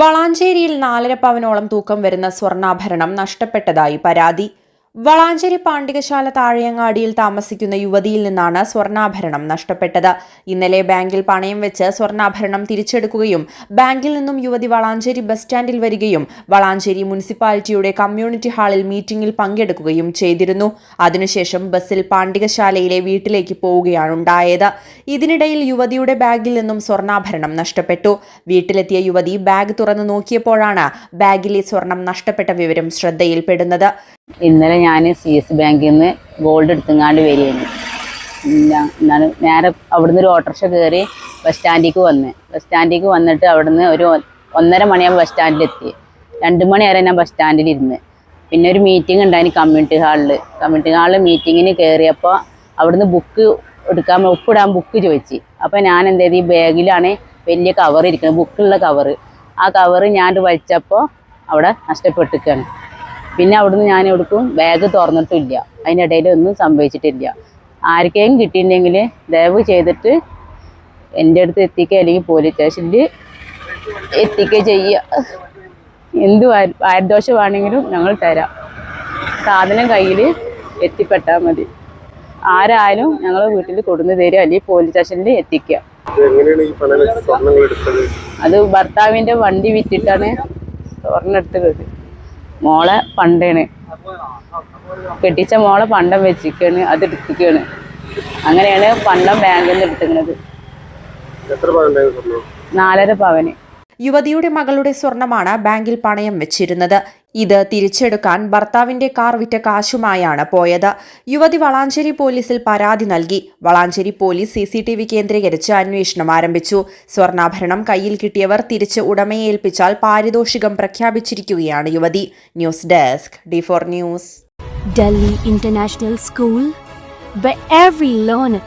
വളാഞ്ചേരിയിൽ നാലര പവനോളം തൂക്കം വരുന്ന സ്വർണാഭരണം നഷ്ടപ്പെട്ടതായി പരാതി. വളാഞ്ചേരി പാണ്ഡികശാല താഴെയങ്ങാടിയിൽ താമസിക്കുന്ന യുവതിയിൽ നിന്നാണ് സ്വർണാഭരണം നഷ്ടപ്പെട്ടത്. ഇന്നലെ ബാങ്കിൽ പണയം വെച്ച് സ്വർണാഭരണം തിരിച്ചെടുക്കുകയും ബാങ്കിൽ നിന്നും യുവതി വളാഞ്ചേരി ബസ് സ്റ്റാൻഡിൽ വരികയും വളാഞ്ചേരി മുനിസിപ്പാലിറ്റിയുടെ കമ്മ്യൂണിറ്റി ഹാളിൽ മീറ്റിംഗിൽ പങ്കെടുക്കുകയും ചെയ്തിരുന്നു. അതിനുശേഷം ബസ്സിൽ പാണ്ഡികശാലയിലെ വീട്ടിലേക്ക് പോവുകയാണുണ്ടായത് ഇതിനിടയിൽ യുവതിയുടെ ബാഗിൽ നിന്നും സ്വർണാഭരണം നഷ്ടപ്പെട്ടു. വീട്ടിലെത്തിയ യുവതി ബാഗ് തുറന്നു നോക്കിയപ്പോഴാണ് ബാഗിലെ സ്വർണം നഷ്ടപ്പെട്ട വിവരം ശ്രദ്ധയിൽപ്പെടുന്നത്. ഇന്നലെ ഞാൻ സി എസ് ബാങ്കിൽ നിന്ന് ഗോൾഡ് എടുത്തുങ്ങാണ്ട് വരികയാണ് ഞാൻ നേരെ അവിടുന്ന് ഒരു ഓട്ടോറിക്ഷ കയറി ബസ് സ്റ്റാൻഡിലേക്ക് വന്ന്. ബസ് സ്റ്റാൻഡിലേക്ക് വന്നിട്ട് അവിടുന്ന് ഒരു ഒന്നര മണിയാകുമ്പോൾ ബസ് സ്റ്റാൻഡിലെത്തി രണ്ട് മണി വരെ ഞാൻ ബസ് സ്റ്റാൻഡിലിരുന്ന് പിന്നെ ഒരു മീറ്റിംഗ് ഉണ്ടായിന് കമ്മ്യൂണിറ്റി ഹാളിൽ കമ്മ്യൂണിറ്റി ഹാളിൽ മീറ്റിങ്ങിന് കയറിയപ്പോൾ അവിടുന്ന് ബുക്ക് എടുക്കാൻ ഒപ്പിടാൻ ബുക്ക് ചോദിച്ചു. അപ്പോൾ ഞാൻ എന്ത് ഈ ബാഗിലാണ് വലിയ കവർ ഇരിക്കുന്നത് ബുക്കുള്ള കവർ ആ കവർ ഞാൻ വലിച്ചപ്പോൾ അവിടെ നഷ്ടപ്പെട്ടിരിക്കുകയാണ് പിന്നെ അവിടുന്ന് ഞാൻ എടുക്കും ബാഗ് തുറന്നിട്ടില്ല അതിനിടയിൽ ഒന്നും സംഭവിച്ചിട്ടില്ല. ആർക്കെയും കിട്ടിയിട്ടുണ്ടെങ്കിൽ ദയവ് ചെയ്തിട്ട് എന്റെ അടുത്ത് എത്തിക്കുക അല്ലെങ്കിൽ പോലീസ് സ്റ്റേഷനിൽ എത്തിക്കുക ചെയ്യുക. എന്ത് ആരദോഷമാണെങ്കിലും ഞങ്ങൾ തരാം. സാധനം കയ്യിൽ എത്തിപ്പെട്ടാൽ മതി. ആരായാലും ഞങ്ങൾ വീട്ടിൽ കൊടുന്നു തരിക അല്ലെങ്കിൽ പോലീസ് സ്റ്റേഷനിൽ എത്തിക്കുക. അത് ഭർത്താവിന്റെ വണ്ടി വിറ്റിട്ടാണ് സ്വർണം എടുത്തത് മോളെ പണ്ടാണ്. കെട്ടിച്ച മോളെ പണ്ടം വെച്ചിരിക്കുകയാണ് അത് എടുത്തിരിക്കുകയാണ് അങ്ങനെയാണ് പണ്ടം ബാങ്കിൽ നിന്ന് എടുത്തിരിക്കുന്നത് നാലര പവന്. യുവതിയുടെ മകളുടെ സ്വർണമാണ് ബാങ്കിൽ പണയം വെച്ചിരുന്നത്. ഇത് തിരിച്ചെടുക്കാൻ ഭർത്താവിന്റെ കാർ വിറ്റ കാശുമായാണ് പോയത്. യുവതി വളാഞ്ചേരി പോലീസിൽ പരാതി നൽകി. Valanchery police C C T V കേന്ദ്രീകരിച്ച് അന്വേഷണം ആരംഭിച്ചു. സ്വർണാഭരണം കയ്യിൽ കിട്ടിയവർ തിരിച്ച് ഉടമയെ ഏൽപ്പിച്ചാൽ പാരിതോഷികം പ്രഖ്യാപിച്ചിരിക്കുകയാണ് യുവതി. News desk D four news. Delhi international school where every learner.